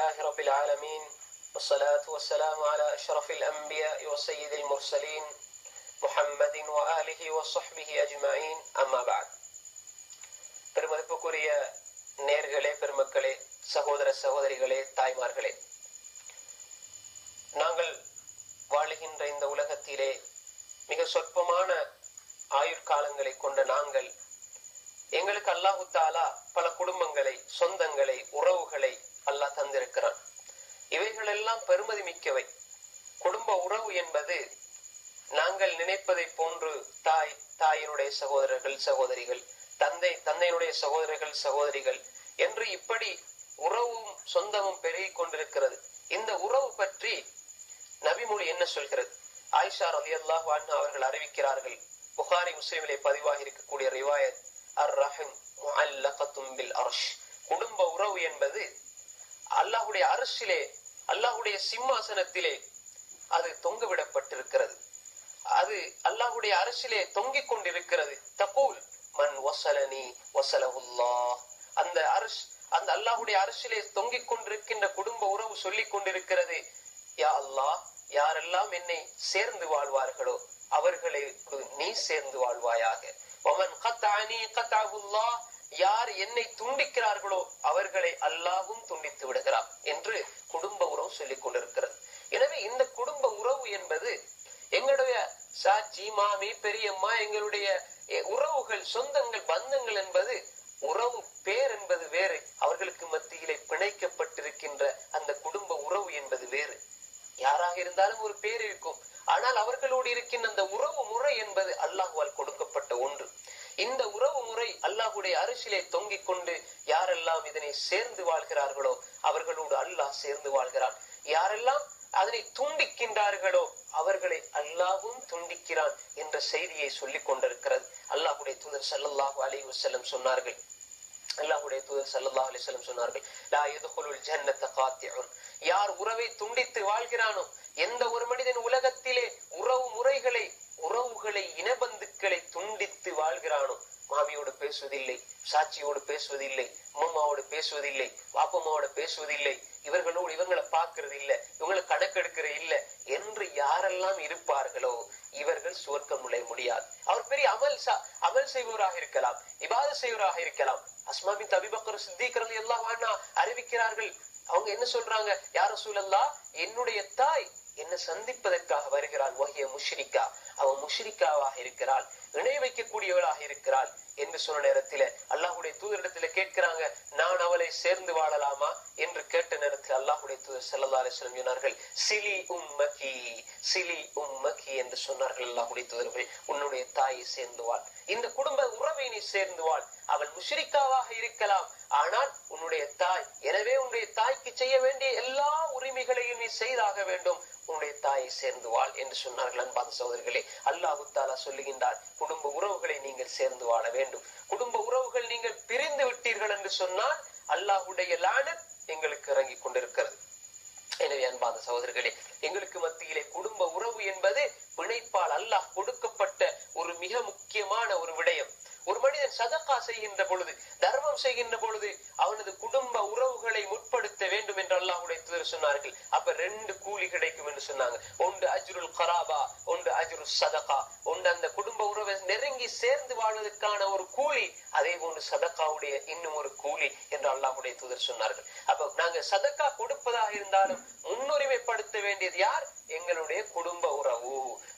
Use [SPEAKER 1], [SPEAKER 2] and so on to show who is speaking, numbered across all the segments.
[SPEAKER 1] لله رب العالمين والصلاة والسلام على أشرف الأنبياء وسيد المرسلين محمد وآله وصحبه أجمعين أما بعد பெருமதிப்புக்குரிய நேர்களே பெருமக்களே சகோதர சகோதரிகளே தாய்மார்களே நாங்கள் வாழுகின்ற இந்த உலகத்திலே மிக சொற்பமான ஆயுட்காலங்களை கொண்ட நாங்கள் எங்களுக்கு அல்லாஹு தாலா பல குடும்பங்களை சொந்தங்களை உறவுகளை அல்லாஹ் தந்திருக்கிறான். இவைகள் எல்லாம் பெருமதி மிக்கவை. குடும்ப உறவு என்பது நாங்கள் நினைப்பதை போன்று தாய் தாயினுடைய சகோதரர்கள் சகோதரிகள் தந்தை தந்தையினுடைய சகோதரர்கள் சகோதரிகள் என்று இப்படி உறவும் சொந்தமும் பெருகிக் கொண்டிருக்கிறது. இந்த உறவு பற்றி நபிமொழி என்ன சொல்கிறது? ஆயிஷா ரதி அல்லாஹ் அவர்கள் அறிவிக்கிறார்கள். புகாரி முஸ்லிமிலே பதிவாகி இருக்கக்கூடிய ரிவாயத் அர் ரஹிம் முஅல்லகத்தும் பில் அர்ஷ். குடும்ப உறவு என்பது அல்லாஹுடைய அரசிலே அல்லாஹுடைய சிம்மாசனத்திலே அது தொங்க விடப்பட்டிருக்கிறது அது அல்லாஹுடைய அரசிலே தொங்கிக் கொண்டிருக்கிறது. தகூல் மண் வசலனி வசலகுல்லா அந்த அரசு அந்த அல்லாஹுடைய அரசிலே தொங்கிக் கொண்டிருக்கின்ற குடும்ப உறவு சொல்லிக் கொண்டிருக்கிறது. யா அல்லாஹ் யாரெல்லாம் என்னை சேர்ந்து வாழ்வார்களோ அவர்களை நீ சேர்ந்து வாழ்வாயாக. ஒமன் கத்தானி கத்தாகுல்லா என்னை துண்டிக்கிறார்களோ அவர்களை அல்லாவும் துண்டித்து விடுகிறார் என்று குடும்ப உறவு சொல்லிக் கொண்டிருக்கிறது. எனவே இந்த குடும்ப உறவு என்பது எங்களுடைய சாச்சி மாமி பெரியம்மா எங்களுடைய உறவுகள் சொந்தங்கள் பந்தங்கள் என்பது உறவு பேர் என்பது வேறு. அவர்களுக்கு மத்தியிலே பிணைக்கப்பட்டிருக்கின்ற அந்த குடும்ப உறவு என்பது வேறு. யாராக இருந்தாலும் ஒரு பேர் இருக்கும். ஆனால் அவர்களோடு இருக்கின்ற அந்த உறவு முறை என்பது அல்லாஹுவால் கொடுக்கப்பட்ட ஒன்று. இந்த அல்லாஹுடைய அரிசிலே தொங்கிக் கொண்டு யாரெல்லாம் இதனை சேர்ந்து வாழ்கிறார்களோ அவர்களோடு அல்லாஹ் சேர்ந்து வாழ்கிறான். யாரெல்லாம் அதனை துண்டிக்கின்றார்களோ அவர்களை அல்லாவும் துண்டிக்கிறான் என்ற செய்தியை சொல்லிக் கொண்டிருக்கிறது. அல்லாஹுடைய தூதர் சல்லல்லாஹு அலி வசல்லம் சொன்னார்கள். அல்லாஹுடைய தூதர் சல்லல்லாஹு அலி சொல்லம் சொன்னார்கள் லா யதுகுலுல் ஜன்னத காத்திஉன். யார் உறவை துண்டித்து வாழ்கிறானோ எந்த ஒரு மனிதன் உலகத்திலே உறவு முறைகளை உறவுகளை இனபந்துக்களை துண்டித்து வாழ்கிறானோ மாமியோடு பேசுவதில்லை சாட்சியோடு பேசுவதில்லை அம்மாவோடு பேசுவதில்லை பாப்பம்மாவோட பேசுவதில்லை இவர்களோடு இவங்களை பார்க்கறது இல்லை இவங்களை கணக்கெடுக்கிற இல்லை என்று யாரெல்லாம் இருப்பார்களோ இவர்கள் சுவர்க்கம் நுழைய முடியாது. அவர் பெரிய அமல் அமல் செய்பவராக இருக்கலாம் இபாத செய்வராக இருக்கலாம். அஸ்மாபின் தபிபக்கர் சித்திக்கிறது எல்லாம் அறிவிக்கிறார்கள். அவங்க என்ன சொல்றாங்க? யார சூழல்லா என்னுடைய தாய் என்ன சந்திப்பதற்காக வருகிறாள் வகிய முஷ்ரிக்கா. அவன் முஷ்ரிக்காவாக இருக்கிறாள். இணை கூடியவளாக இருக்கிறாள் என்று சொன்ன நேரத்தில அல்லாஹுடைய தூதரிடத்துல கேட்கிறாங்க நான் அவளை சேர்ந்து வாழலாமா என்று கேட்ட அல்லாஹுடைய தூதர் செல்லல்லா அலிஸ்லம் சொன்னார்கள் சிலி உம்மகி சிலி உம்மகி என்று சொன்னார்கள் அல்லாஹுடைய தூதர்கள் உன்னுடைய தாயை சேர்ந்து வாழ் இந்த குடும்ப உறவை நீ சேர்ந்து வாழ் அவள் முஷிரிக்காவாக இருக்கலாம் ஆனால் உன்னுடைய தாய் எனவே உன்னுடைய தாய்க்கு செய்ய வேண்டிய எல்லா உரிமைகளையும் நீ செய்தாக வேண்டும். உன்னுடைய தாயை சேர்ந்து வாழ் என்று சொன்னார்கள் அன்பாத சகோதரிகளே அல்லாஹு தாலா சொல்லுகின்றார் குடும்ப உறவுகளை நீங்கள் சேர்ந்து வாழ வேண்டும். குடும்ப உறவுகள் நீங்கள் பிரிந்து விட்டீர்கள் என்று சொன்னால் அல்லாஹுடைய லானத் எங்களுக்கு இறங்கி கொண்டிருக்கும். அன்பான சகோதரர்களே எங்களுக்கு மத்தியிலே குடும்ப உறவு என்பது பிணைப்பால் அல்லாஹ் கொடுக்கப்பட்ட ஒரு மிக முக்கியமான ஒரு விடயம். ஒரு மனிதன் சதக்கா செய்கின்ற பொழுது தர்மம் செய்கின்ற பொழுது அவனது குடும்ப உறவுகளை முற்படுத்த வேண்டும் என்று அல்லாஹுடைய தூதர் சொன்னார்கள். அப்ப ரெண்டு கூலி கிடைக்கும் என்று சொன்னாங்க. ஒன்று அஜ்ருல் கராபா ஒன்று அஜ்ருல் சதகா ஒன்று அந்த குடும்ப உறவை நெருங்கி சேர்ந்து வாழ்வதற்கான ஒரு கூலி அதே சதக்காவுடைய இன்னும் ஒரு கூலி என்று அல்லாஹுடைய தூதர் சொன்னார்கள். அப்ப நாங்க சதக்கா கொடுப்பதாக இருந்தாலும் முன்னுரிமைப்படுத்த வேண்டியது யார்? எங்களுடைய குடும்ப உறவு.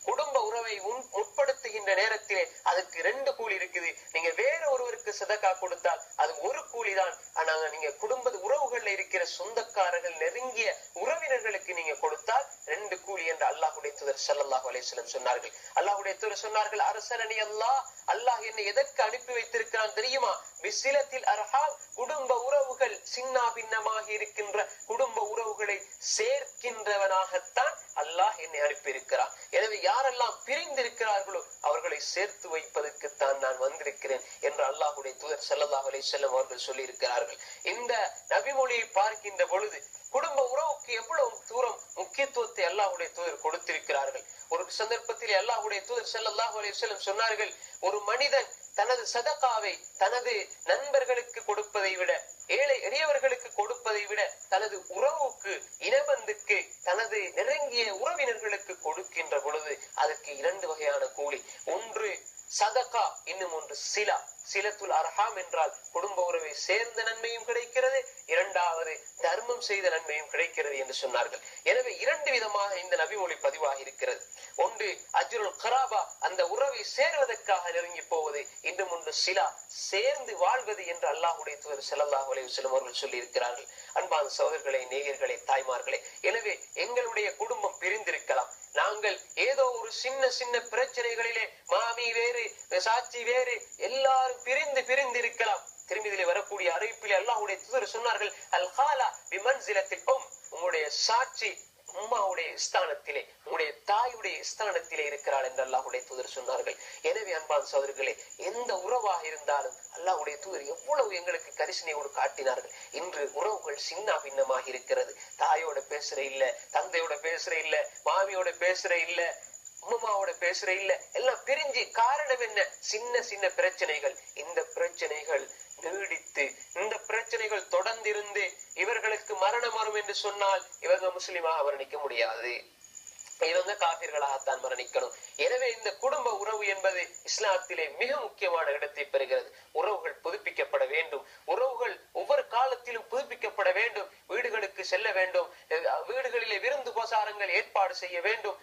[SPEAKER 1] குடும்ப உறவை உட்படுத்துகின்ற நேரத்திலே அதுக்கு ரெண்டு கூலி இருக்குது. நீங்க வேற ஒருவருக்கு சதக்கா கொடுத்தால் அது ஒரு கூலி தான் ஆனா நீங்க குடும்ப உறவுகள்ல இருக்கிற சொந்தக்காரர்கள் நெருங்கிய உறவினர்களுக்கு நீங்க கொடுத்தால் ரெண்டு கூலி என்று அல்லாஹுடைய தூதர் சல்லாஹ் அலிஸ்லம் சொன்னார்கள். அல்லாஹுடைய தூதர் சொன்னார்கள் அரசரணி அல்லாஹ். அல்லாஹ் என்னை எதற்கு அனுப்பி வைத்திருக்கிறான் தெரியுமா? விசிலத்தில் அர்ஹாம் குடும்ப உறவுகள் சின்னா பின்னமாக இருக்கின்ற குடும்ப உறவுகளை சேர்க்கின்றவனாகத்தான் அல்லாஹ் என்னை அனுப்பியிருக்கிறான். எனவே யாரெல்லாம் பிரிந்திருக்கிறார்களோ அவர்களை சேர்த்து வைப்பதற்குத்தான் நான் வந்திருக்கிறேன் என்று அல்லாஹுடைய தூதர் செல்லல்லாஹ் அலை அவர்கள் சொல்லியிருக்கிறார்கள். இந்த நபிமொழியை பார்க்கின்ற பொழுது குடும்ப உறவுக்கு எவ்வளவு தூரம் முக்கியத்துவத்தை அல்லாஹுடைய தூதர் கொடுத்திருக்கிறார்கள். ஒரு சந்தர்ப்பத்தில் அல்லாஹுடைய தூதர் செல்லல்லாஹு அலி செல்லம் சொன்னார்கள் ஒரு மனிதன் தனது சதகாவை தனது நண்பர்களுக்கு கொடுப்பதை விட ஏழை எளியவர்களுக்கு கொடுப்பதை விட தனது உறவு ஒன்று சிலா சிலத்துல் அர்ஹாம் என்றால் குடும்ப உறவை சேர்ந்த நன்மையும் கிடைக்கிறது இரண்டாவது தர்மம் செய்த நன்மையும் கிடைக்கிறது என்று சொன்னார்கள். எனவே இரண்டு விதமாக இந்த நபிமொழி பதிவாக இருக்கிறது. ஒன்று அஜ்ருல் கராபா அந்த உறவை சேர்வதற்காக நெருங்கி போவது. இன்னும் ஒன்று சிலா சேர்ந்து வாழ்வது என்று அல்லாஹுடைய தூதர் செல்லல்லாஹ் அலைஹி வஸல்லம் அவர்கள் சொல்லி இருக்கிறார்கள் அன்பான சகோதரர்களே நேயர்களே தாய்மார்களே எனவே எங்களுடைய குடும்பம் பிரிந்திருக்கலாம். நாங்கள் சின்ன சின்ன பிரச்சனைகளிலே மாமி வேறு சாட்சி வேறு எல்லாரும் பிரிந்து பிரிந்து இருக்கலாம். திரும்பிதிலே வரக்கூடிய அறிவிப்பிலே அல்லாஹுடைய தூதர் சொன்னார்கள் அல் ஹாலா விமன்சிலத்தில் உங்களுடைய சாட்சி உம்மாவுடைய ஸ்தானத்திலே உங்களுடைய தாயுடைய ஸ்தானத்திலே இருக்கிறாள் என்று அல்லாஹுடைய தூதர் சொன்னார்கள். எனவே அன்பான் சோதர்களே எந்த உறவாக இருந்தாலும் அல்லாஹுடைய தூதர் எவ்வளவு எங்களுக்கு கரிசனையோடு காட்டினார்கள். இன்று உறவுகள் சின்ன பின்னமாக இருக்கிறது. தாயோட பேசுற இல்ல தந்தையோட பேசுற இல்ல மாமியோட பேசுற இல்ல உம்மாவோட பேசுற இல்ல. எல்லாம் பிரிஞ்சு காரணம் என்ன? சின்ன சின்ன பிரச்சனைகள். இந்த பிரச்சனைகள் நீடித்து இந்த பிரச்சனைகள் தொடர்ந்திருந்து இவர்களுக்கு மரணம் வரும் என்று சொன்னால் இவங்க முஸ்லிமாக வர்ணிக்க முடியாது. இவங்க காபிர்களாகத்தான் மரணிக்கணும். எனவே இந்த குடும்ப உறவு என்பது இஸ்லாத்திலே மிக முக்கியமான இடத்தை பெறுகிறது. உறவுகள் புதுப்பிக்கப்பட வேண்டும். உறவுகள் ஒவ்வொரு காலத்திலும் புதுப்பிக்கப்பட வேண்டும். வீடுகளுக்கு செல்ல வேண்டும். வீடுகளிலே விருந்து பிரசாரங்கள் ஏற்பாடு செய்ய வேண்டும்.